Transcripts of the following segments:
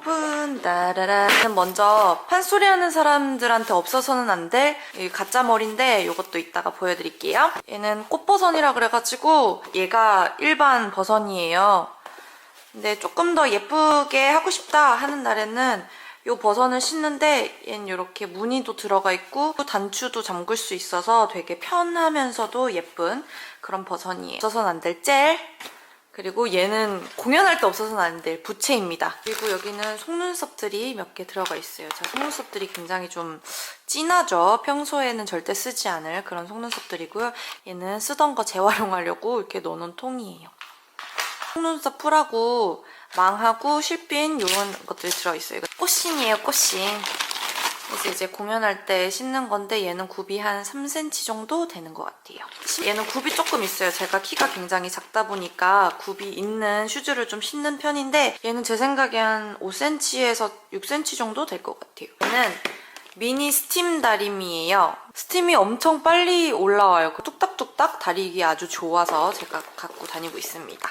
오픈 따라라 먼저 판소리 하는 사람들한테 없어서는 안 될 가짜 머리인데 이것도 이따가 보여드릴게요. 얘는 꽃버선이라 그래가지고 얘가 일반 버선이에요. 근데 조금 더 예쁘게 하고 싶다 하는 날에는 이 버선을 신는데 얘는 이렇게 무늬도 들어가 있고 단추도 잠글 수 있어서 되게 편하면서도 예쁜 그런 버선이에요. 없어서는 안 될 젤. 그리고 얘는 공연할 때 없어서는 안 될 부채입니다. 그리고 여기는 속눈썹들이 몇 개 들어가 있어요. 제가 속눈썹들이 굉장히 좀 진하죠. 평소에는 절대 쓰지 않을 그런 속눈썹들이고요. 얘는 쓰던 거 재활용하려고 이렇게 넣어놓은 통이에요. 속눈썹 풀하고 망하고 실핀 이런 것들이 들어있어요. 꽃싱이에요, 꽃싱. 그래서 이제 공연할 때 신는 건데 얘는 굽이 한 3cm 정도 되는 것 같아요. 얘는 굽이 조금 있어요. 제가 키가 굉장히 작다 보니까 굽이 있는 슈즈를 좀 신는 편인데 얘는 제 생각에 한 5cm에서 6cm 정도 될 것 같아요. 얘는 미니 스팀 다리미예요. 스팀이 엄청 빨리 올라와요. 그 뚝딱뚝딱 다리기 아주 좋아서 제가 갖고 다니고 있습니다.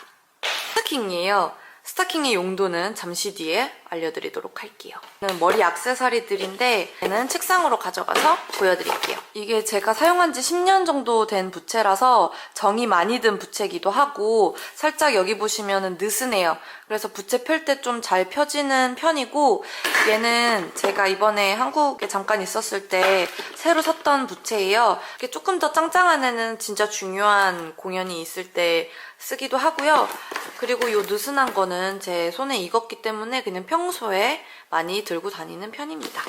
스타킹이에요. 스타킹의 용도는 잠시 뒤에 알려드리도록 할게요. 머리 액세서리들인데 얘는 책상으로 가져가서 보여드릴게요. 이게 제가 사용한 지 10년 정도 된 부채라서 정이 많이 든 부채기도 하고 살짝 여기 보시면 느슨해요. 그래서 부채 펼 때 좀 잘 펴지는 편이고 얘는 제가 이번에 한국에 잠깐 있었을 때 새로 샀던 부채예요. 이게 조금 더 짱짱한 애는 진짜 중요한 공연이 있을 때 쓰기도 하고요. 그리고 이 느슨한 거는 제 손에 익었기 때문에 그냥 평 소에 많이 들고 다니는 편입니다.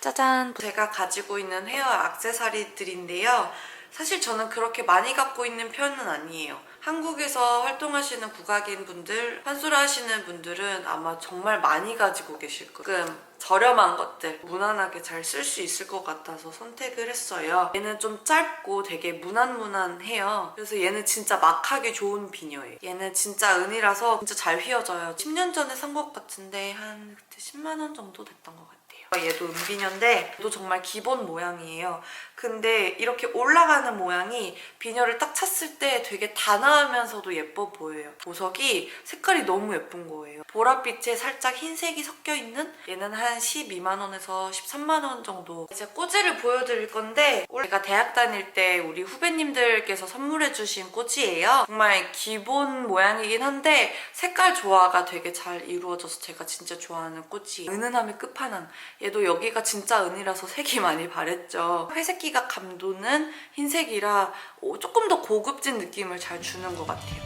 짜잔! 제가 가지고 있는 헤어 액세서리들인데요. 사실 저는 그렇게 많이 갖고 있는 편은 아니에요. 한국에서 활동하시는 국악인 분들, 판소리 하시는 분들은 아마 정말 많이 가지고 계실 거예요. 저렴한 것들 무난하게 잘 쓸 수 있을 것 같아서 선택을 했어요. 얘는 좀 짧고 되게 무난무난해요. 그래서 얘는 진짜 막 하기 좋은 비녀예요. 얘는 진짜 은이라서 진짜 잘 휘어져요. 10년 전에 산 것 같은데 한 그때 10만 원 정도 됐던 것 같아요. 얘도 은비녀인데 얘도 정말 기본 모양이에요. 근데 이렇게 올라가는 모양이 비녀를 딱 찼을 때 되게 단아하면서도 예뻐 보여요. 보석이 색깔이 너무 예쁜 거예요. 보랏빛에 살짝 흰색이 섞여 있는 얘는 한 12만 원에서 13만 원 정도. 이제 꼬지를 보여드릴 건데 제가 대학 다닐 때 우리 후배님들께서 선물해 주신 꼬지예요. 정말 기본 모양이긴 한데 색깔 조화가 되게 잘 이루어져서 제가 진짜 좋아하는 꼬지예요. 은은함의 끝판왕. 얘도 여기가 진짜 은이라서 색이 많이 바랬죠. 회색기가 감도는 흰색이라 어, 조금 더 고급진 느낌을 잘 주는 것 같아요.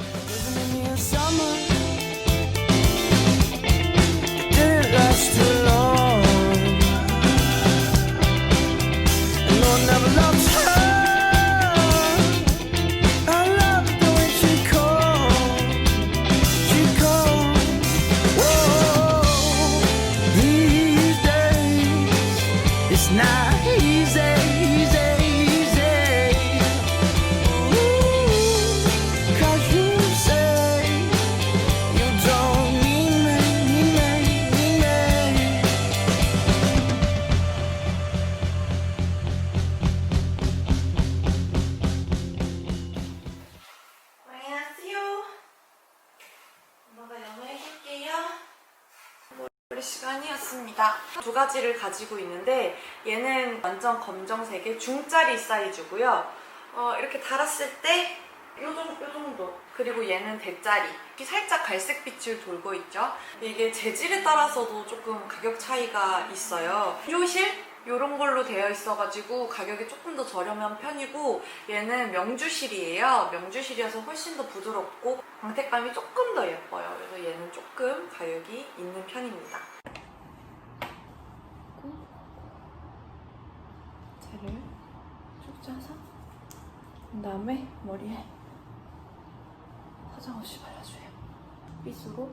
머리 시간이었습니다. 두 가지를 가지고 있는데 얘는 완전 검정색의 중짜리 사이즈고요. 어, 이렇게 달았을 때 요 정도, 요 정도. 그리고 얘는 대짜리. 살짝 갈색빛을 돌고 있죠. 이게 재질에 따라서도 조금 가격 차이가 있어요. 요실? 이런 걸로 되어 있어가지고 가격이 조금 더 저렴한 편이고 얘는 명주실이에요. 명주실이어서 훨씬 더 부드럽고 광택감이 조금 더 예뻐요. 그래서 얘는 조금 가격이 있는 편입니다. 채를 쭉 짜서 그다음에 머리에 화장 없이 발라줘요. 빗으로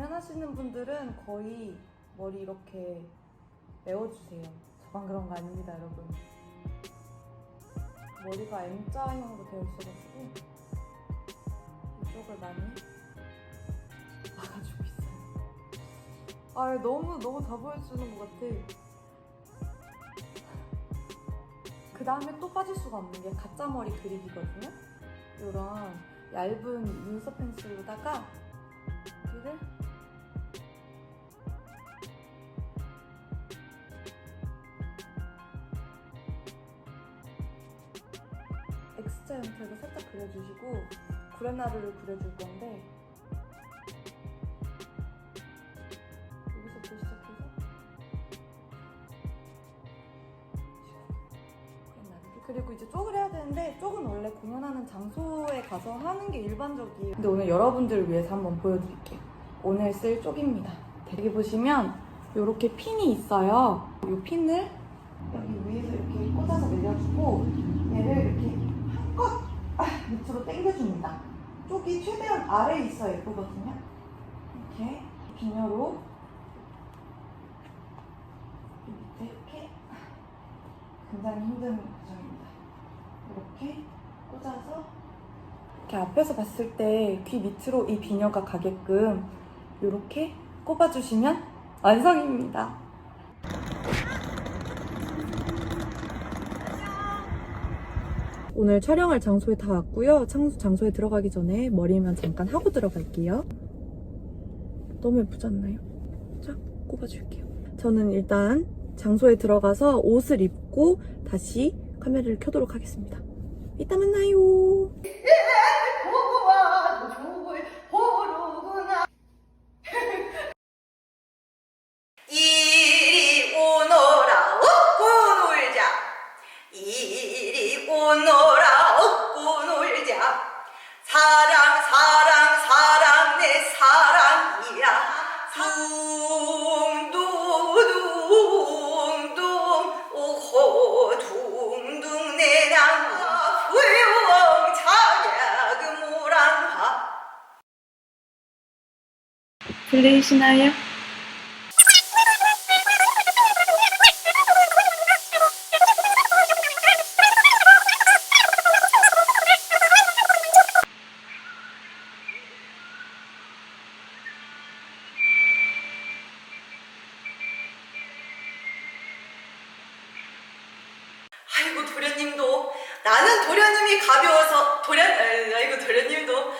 공연하시는 분들은 거의 머리 이렇게 메워주세요. 저만 그런 거 아닙니다, 여러분. 머리가 M자형으로 되어 있어가지고 이쪽을 많이 막아주고 있어요. 아, 너무 너무 다 보여주는 것 같아. 그 다음에 또 빠질 수가 없는 게 가짜 머리 그리기거든요. 이런 얇은 눈썹 펜슬로다가 여기를 형태로 살짝 그려주시고 구레나루를 그려줄 건데 여기서부터 시작해서 구레나루를 그리고 이제 쪽을 해야 되는데 쪽은 원래 공연하는 장소에 가서 하는 게 일반적이에요. 근데 오늘 여러분들을 위해서 한번 보여드릴게요. 오늘 쓸 쪽입니다. 여기 보시면 이렇게 핀이 있어요. 이 핀을 여기 위에서 이렇게 꽂아서 내려주고 얘를 이렇게 한껏 아, 밑으로 당겨줍니다. 쪽이 최대한 아래에 있어야 예쁘거든요. 이렇게 비녀로 이 밑에 이렇게 굉장히 힘든 과정입니다. 이렇게 꽂아서 이렇게 앞에서 봤을 때 귀 밑으로 이 비녀가 가게끔 이렇게 꼽아주시면 완성입니다. 오늘 촬영할 장소에 다 왔고요. 창- 장소에 들어가기 전에 머리만 잠깐 하고 들어갈게요. 너무 예쁘지 않나요? 자, 꼽아줄게요. 저는 일단 장소에 들어가서 옷을 입고 다시 카메라를 켜도록 하겠습니다. 이따 만나요. 이리 오너라 업고 놀자 이리 오너라 사랑 사랑 사랑 내 사랑이야 둥둥둥둥 오호 둥둥 내 나무 차냐 그 모란하 들리시나요? 도련님이 가벼워서 도련 아이고 도련님도